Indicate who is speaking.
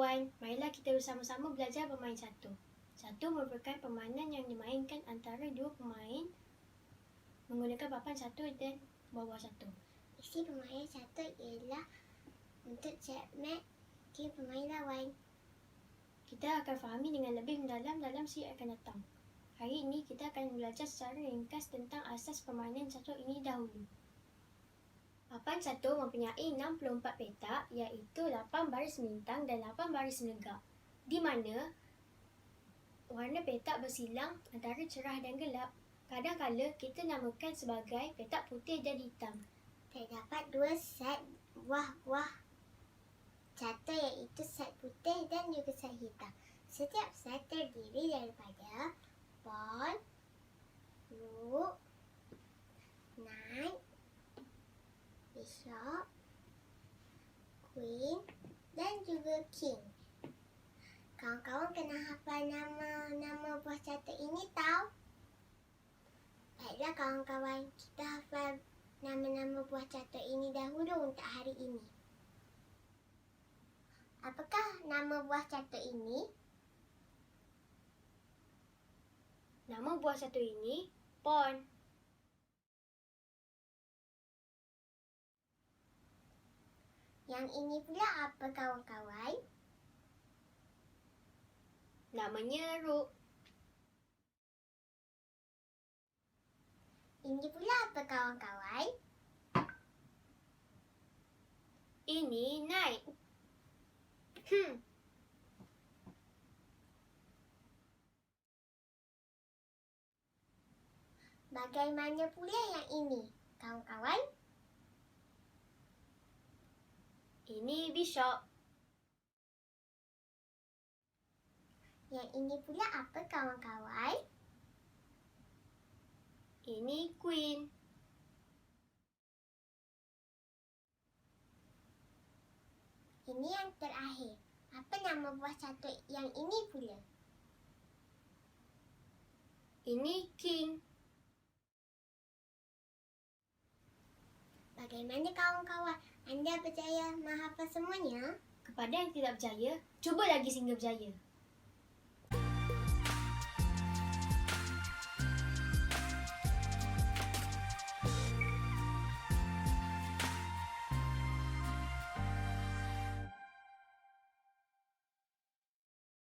Speaker 1: kawan, marilah kita bersama-sama belajar bermain catur. Catur merupakan permainan yang dimainkan antara dua pemain menggunakan papan catur dan bawah catur.
Speaker 2: Isi permainan catur ialah untuk checkmate tim pemain lawan.
Speaker 1: Kita akan fahami dengan lebih mendalam dalam siri akan datang. Hari ini kita akan belajar secara ringkas tentang asas permainan catur ini dahulu. Papan catur mempunyai 64 petak iaitu 8 baris melintang dan 8 baris menegak. Di mana warna petak bersilang antara cerah dan gelap. Kadang-kala kita namakan sebagai petak putih dan hitam.
Speaker 2: Terdapat dua set buah-buah catur iaitu set putih dan juga set hitam. Setiap juga king. Kawan-kawan kena hafal nama-nama buah catur ini tahu? Baiklah kawan-kawan, kita hafal nama-nama buah catur ini dahulu untuk hari ini. Apakah nama buah catur ini?
Speaker 1: Nama buah catur ini pawn.
Speaker 2: Yang ini pula apa kawan-kawan?
Speaker 1: Namanya rook.
Speaker 2: Ini pula apa kawan-kawan?
Speaker 1: Ini knight. Hmm.
Speaker 2: Bagaimana pula yang ini? Kawan-kawan?
Speaker 1: Ini bishop.
Speaker 2: Yang ini pula apa kawan-kawan?
Speaker 1: Ini queen.
Speaker 2: Ini yang terakhir. Apa nama buah catur yang ini pula?
Speaker 1: Ini king.
Speaker 2: Bagaimana kawan-kawan? Anda berjaya menghafal semuanya?
Speaker 1: Kepada yang tidak berjaya, cuba lagi sehingga berjaya.